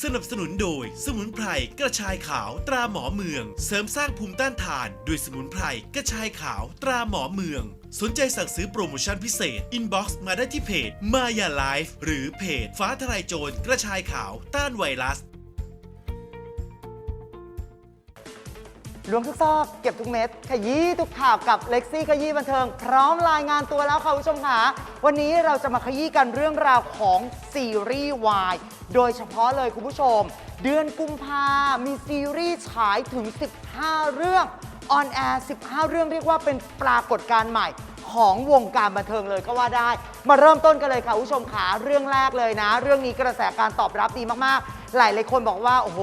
สนับสนุนโดยสมุนไพรกระชายขาวตราหมอเมือง เสริมสร้างภูมิต้านทานด้วยสมุนไพรกระชายขาวตราหมอเมือง สนใจสั่งซื้อโปรโมชั่นพิเศษ อินบ็อกซ์มาได้ที่เพจมายาไลฟ์หรือเพจฟ้าทลายโจรกระชายขาวต้านไวรัส ล้วงทุกซอกเก็บทุกเม็ดขยี้ทุกข่าวกับเล็กซี่ขยี้บันเทิง พร้อมรายงานตัวแล้วค่ะคุณผู้ชมค่ะวันนี้เราจะมาขยี้กันเรื่องราวของซีรีส์วายโดยเฉพาะเลยคุณผู้ชม เดือนกุมภามีซีรีส์ฉายถึง 15 เรื่องออนแอร์15 เรื่องเรียกว่าเป็นปรากฏการณ์ใหม่ของวงการบันเทิงเลยก็ว่าได้ มาเริ่มต้นกันเลยค่ะผู้ชมขาเรื่องแรกเลยนะ เรื่องนี้กระแสการตอบรับดีมากๆ หลายหลายคนบอกว่า โอ้โห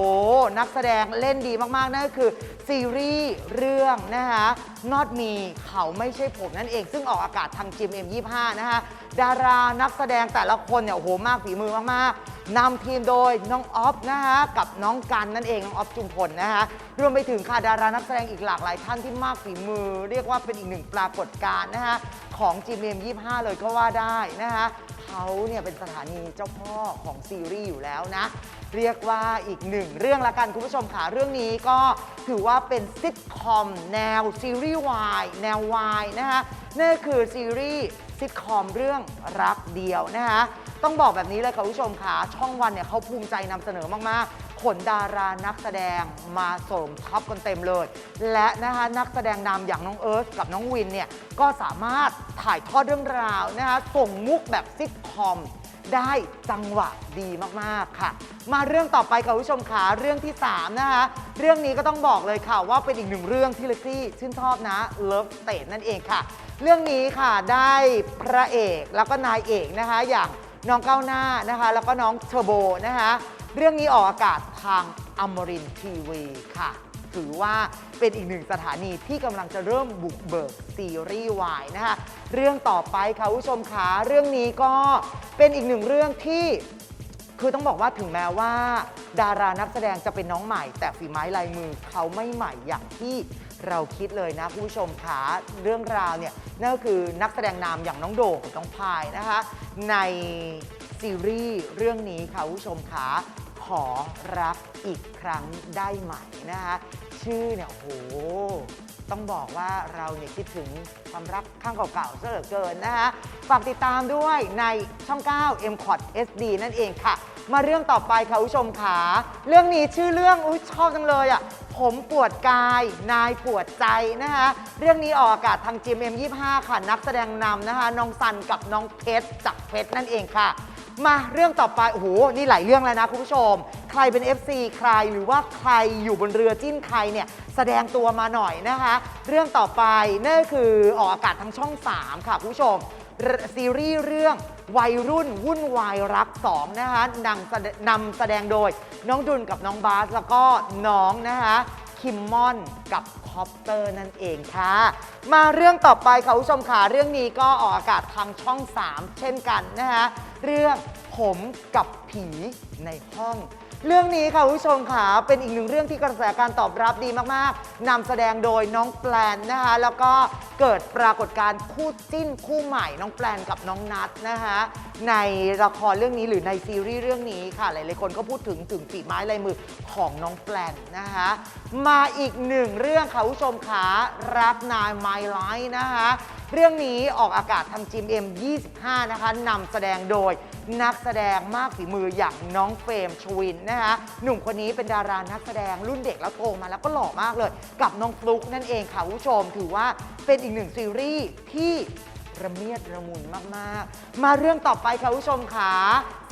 นักแสดงเล่นดีมากๆ นั่นก็คือซีรีส์เรื่องนะคะ Not Me เขาไม่ใช่ผมนั่นเอง ซึ่งออกอากาศทางจิม M25 นะคะดารานักแสดงแต่ละคนเนี่ยโอ้โหมากฝีมือมากๆ นำทีมโดยน้องออฟนะคะกับน้องกันนั่นเองน้องออฟจุมพลนะคะรวมไปถึงค่ะดารานักแสดงอีกหลากหลายท่านที่มากฝีมือ เรียกว่าเป็นอีกหนึ่งปรากฏการณ์นะคะของ GMM25 เลยก็ว่าได้นะคะเขาเนี่ยเป็นสถานีเจ้าพ่อของซีรีส์อยู่แล้วนะ เรียกว่าอีกหนึ่งเรื่องละกันคุณผู้ชมค่ะเรื่องนี้ก็ถือว่าเป็นซิทคอมแนวซีรีส์วายแนววายนะคะนั่นคือซีรีส์ ซิทคอมเรื่องรักเดียวนะคะต้องบอกแบบนี้เลยค่ะคุณผู้ชมค่ะช่องวันเนี่ยเขาภูมิใจนำเสนอมากๆ ขนดารานักแสดงมาสมทับกันเต็มเลย และนะคะนักแสดงนำอย่างน้องเอิร์ธกับน้องวินเนี่ยก็สามารถถ่ายทอดเรื่องราวนะคะส่งมุกแบบซิทคอม ได้จังหวะดีมากๆค่ะ มาเรื่องต่อไปค่ะคุณผู้ชมขาเรื่องที่ 3 นะคะ เรื่องนี้ก็ต้องบอกเลยค่ะว่าเป็นอีกหนึ่งเรื่องที่ล็กซี่ชื่นชอบนะ Love State นั่นเองค่ะ เรื่องนี้ค่ะได้พระเอกแล้วก็นายเอกนะคะ อย่างน้องก้าวหน้านะคะ แล้วก็น้องเทอร์โบนะคะ เรื่องนี้ออกอากาศทางอมรินทีวีค่ะ ถือว่าเป็นอีกหนึ่งสถานีที่กำลังจะเริ่มบุกเบิกซีรีส์วายนะคะเรื่องต่อไปค่ะคุณผู้ชมคะเรื่องนี้ก็เป็นอีกหนึ่งเรื่องที่คือต้องบอกว่าถึงแม้ว่า ดารานักแสดงจะเป็นน้องใหม่ แต่ฝีไม้ลายมือเขาไม่ใหม่อย่างที่เราคิดเลยนะคุณผู้ชมคะเรื่องราวเนี่ยนั่นก็คือนักแสดงนามอย่างน้องโด่งกับน้องพายนะคะ ในซีรีส์เรื่องนี้ค่ะคุณผู้ชมคะขอรักอีกครั้งได้ไหมนะคะ ชื่อเนี่ยโอ้โห ต้องบอกว่าเราเนี่ยคิดถึงความรักข้างเก่าๆซะเหลือเกินนะคะฝากติดตามด้วยในช่อง 9 m c o t SD นั่นเองค่ะ มาเรื่องต่อไปค่ะคุณผู้ชมขาเรื่องนี้ชื่อเรื่องอุ้ยชอบจังเลยอะผมปวดกาย นายปวดใจนะคะเรื่องนี้ออกอากาศทาง GMM25 ค่ะ นักแสดงนำนะคะน้องซันกับน้องเพชรจากเพชรนั่นเองค่ะ มาเรื่องต่อไป โอ้โห นี่หลายเรื่องแล้วนะคุณผู้ชม ใครเป็น FC ใครหรือว่าใครอยู่บนเรือจิ้นใครเนี่ย แสดงตัวมาหน่อยนะคะ เรื่องต่อไปนั่นคือออกอากาศทางช่อง 3 ค่ะคุณผู้ชม ซีรีส์เรื่องวัยรุ่นวุ่นวายรัก 2 นะคะนำนำแสดงโดยน้องดุลกับน้องบาสแล้วก็น้องนะคะ คิมมอนกับคอปเตอร์นั่นเองค่ะ มาเรื่องต่อไปค่ะคุณผู้ชมค่ะเรื่องนี้ก็ออกอากาศทางช่อง 3 เช่นกันนะคะเรื่องผมกับผีในห้อง เรื่องนี้ค่ะคุณผู้ชมค่ะเป็นอีกหนึ่งเรื่องที่กระแสการตอบรับดีมากๆนำแสดงโดยน้องแปลนนะคะแล้วก็ เกิดปรากฏการณ์คู่จิ้นคู่ใหม่น้องแปลนกับน้องนัทนะคะในละครเรื่องนี้หรือในซีรีส์เรื่องนี้ค่ะ หลายๆคนก็พูดถึงถึงฝีไม้ลายมือของน้องแปลนนะคะมาอีกหนึ่งเรื่องค่ะผู้ชมค่ะรักนายไมล์ไลท์นะคะเรื่องนี้ออกอากาศทางจิมเอ็ม25 นะคะนำแสดงโดยนักแสดงมากฝีมืออย่างน้องเฟรมชวินนะคะหนุ่มคนนี้เป็นดารานักแสดงรุ่นเด็กแล้วโตมาแล้วก็หล่อมากเลย กับน้องฟลุกนั่นเองค่ะผู้ชมถือว่าเป็นอีกหนึ่งซีรีส์ที่ระเมียดระมุนมากๆ มาเรื่องต่อไปค่ะคุณผู้ชมค่ะ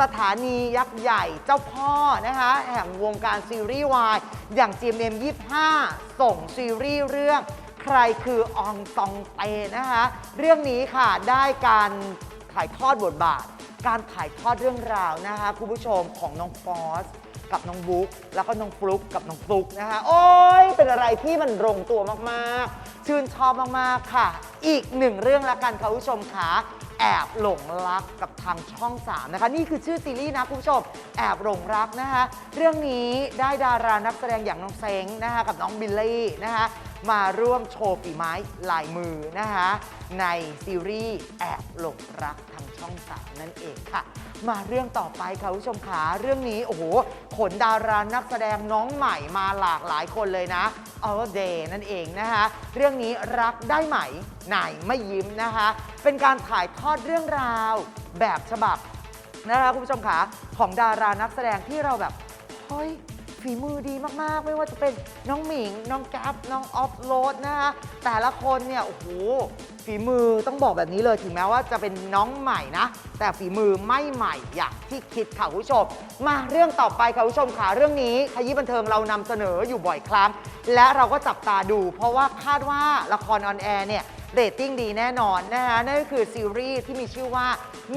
สถานียักษ์ใหญ่เจ้าพ่อนะคะแห่งวงการซีรีส์วายอย่าง GMM 25 ส่งซีรีส์เรื่องใครคืออองตองเตนะคะ เรื่องนี้ค่ะได้การถ่ายทอดบทบาท การถ่ายทอดเรื่องราวนะคะคุณผู้ชมของน้องฟอสกับน้องบุ๊กแล้วก็น้องฟลุกกับน้องฟลุกนะคะ โอ้ยเป็นอะไรที่มันลงตัวมากๆ ชื่นชอบมาก ๆ ค่ะ อีกหนึ่งเรื่องละกันค่ะคุณผู้ชมค่ะแอบหลงรักกับทางช่อง 3 นะคะ นี่คือชื่อซีรีส์นะคุณผู้ชม แอบหลงรักนะคะ เรื่องนี้ได้ดารานักแสดงอย่างน้องเซ้งนะคะกับน้องบิลลี่นะคะมาร่วมโชว์ฝีไม้ลายมือนะคะในซีรีส์แอบหลงรักทาง ช่องสามนั่นเองค่ะ มาเรื่องต่อไปค่ะคุณผู้ชมขาเรื่องนี้โอ้โหขนดารานักแสดงน้องใหม่มาหลากหลายคนเลยนะอ l เดย์นั่นเองนะคะ เรื่องนี้รักได้ไหมนายไม่ยิ้มนะคะ เป็นการถ่ายทอดเรื่องราวแบบฉบับนะคะคุณผู้ชมขาของดารานักแสดงที่เราแบบเฮ้ย ฝีมือดีมาก ๆ ไม่ว่าจะเป็นน้องหมิง น้องกัฟน้องออฟโรดนะคะแต่ละคนเนี่ยโอ้โหฝีมือต้องบอกแบบนี้เลยถึงแม้ว่าจะเป็นน้องใหม่นะ แต่ฝีมือไม่ใหม่อย่างที่คิดค่ะคุณผู้ชม มาเรื่องต่อไปค่ะคุณผู้ชมค่ะเรื่องนี้ขยี้บันเทิงเรานำเสนออยู่บ่อยครั้ง และเราก็จับตาดู เพราะว่าคาดว่าละครออนแอร์เนี่ย เรตติ้งดีแน่นอนนะคะนั่นก็คือซีรีส์ที่มีชื่อว่า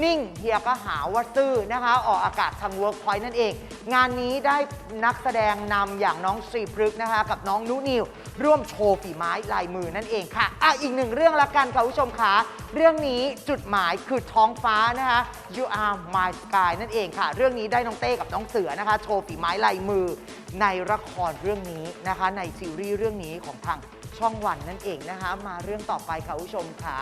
นิ่งเฮียก็หาว่าซื่อนะคะ ออกอากาศทาง Workpoint นั่นเอง งานนี้ได้นักแสดงนำอย่างน้อง ശ്രീ พฤกษ์นะคะ กับน้องนุนิว ร่วมโชว์ฝีไม้ลายมือนั่นเองค่ะอะ อีกหนึ่งเรื่องละกันค่ะคุณผู้ชมคะเรื่องนี้จุดหมายคือท้องฟ้านะคะ You are my sky นั่นเองค่ะ เรื่องนี้ได้น้องเต้กับน้องเสือนะคะ โชว์ฝีไม้ลายมือในละครเรื่องนี้นะคะ ในซีรีส์เรื่องนี้ของทาง ช่องวันนั่นเองนะคะ มาเรื่องต่อไปค่ะผู้ชมค่ะ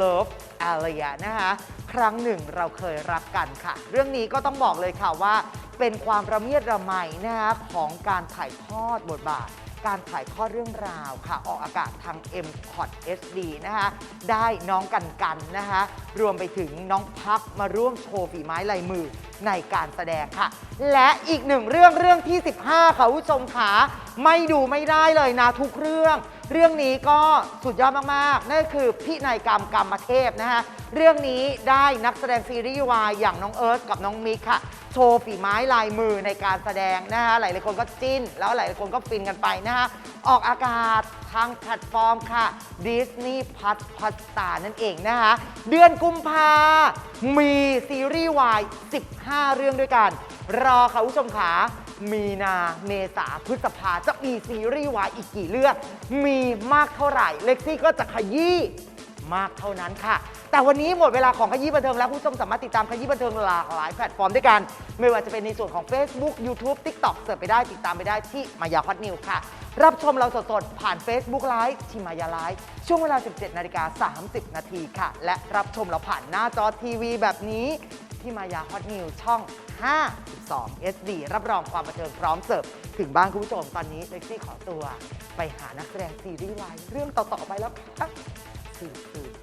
Love Area นะคะ ครั้งหนึ่งเราเคยรักกันค่ะ เรื่องนี้ก็ต้องบอกเลยค่ะว่า เป็นความระเมียดระไมนะคะของการถ่ายทอดบทบาทการถ่ายทอดเรื่องราวค่ะ ออกอากาศทาง m c o t SD นะคะได้น้องกันกันนะคะรวมไปถึงน้องพักมาร่วมโชว์ฝีไม้ลายมือในการแสดงค่ะ และอีกหนึ่งเรื่องเรื่องที่ 15 ค่ะผู้ชมขาไม่ดูไม่ได้เลยนะทุกเรื่อง เรื่องนี้ก็สุดยอดมากๆ นั่นคือพินัยกรรมกรรมเทพนะคะเรื่องนี้ได้นักแสดงซีรีส์วายอย่างน้องเอิร์ธกับน้องมิกค่ะ โชว์ฝีไม้ลายมือในการแสดงนะคะหลายๆคนก็จิ้น แล้วหลายๆคนก็ฟินกันไปนะคะออกอากาศทางแพลตฟอร์มค่ะ Disney Plus Hotstar นั่นเองนะคะ เดือนกุมภามีซีรีส์วาย 15 เรื่องด้วยกัน รอค่ะผู้ชมขา มีนาเมษาพฤษภาจะมีซีรีส์วายอีกกี่เรื่อง มีมากเท่าไหร่เล็กซี่ก็จะขยี้มากเท่านั้นค่ะ แต่วันนี้หมดเวลาของขยี้บันเทิงแล้ว ผู้ชมสามารถติดตามขยี้บันเทิงหลากหลายแพลตฟอร์มด้วยกัน ไม่ว่าจะเป็นในส่วนของ Facebook YouTube TikTok เสิร์ชไปได้ติดตามไปได้ที่มายาฮอตนิวค่ะ รับชมเราสดๆ ผ่าน Facebook Live ที่มายาไลฟ์ช่วงเวลา 17นาฬิกา30 นาทีค่ะ และรับชมเราผ่านหน้าจอทีวีแบบนี้ ที่มายาฮอตนิวช่อง 52 SD รับรองความบันเทิงพร้อมเสิร์ฟ ถึงบ้านคุณผู้ชมตอนนี้เล็กซี่ขอตัว ไปหานักแสดงซีรีส์วายเรื่องต่อ ๆ ไปแล้วค่ะสืบสืบ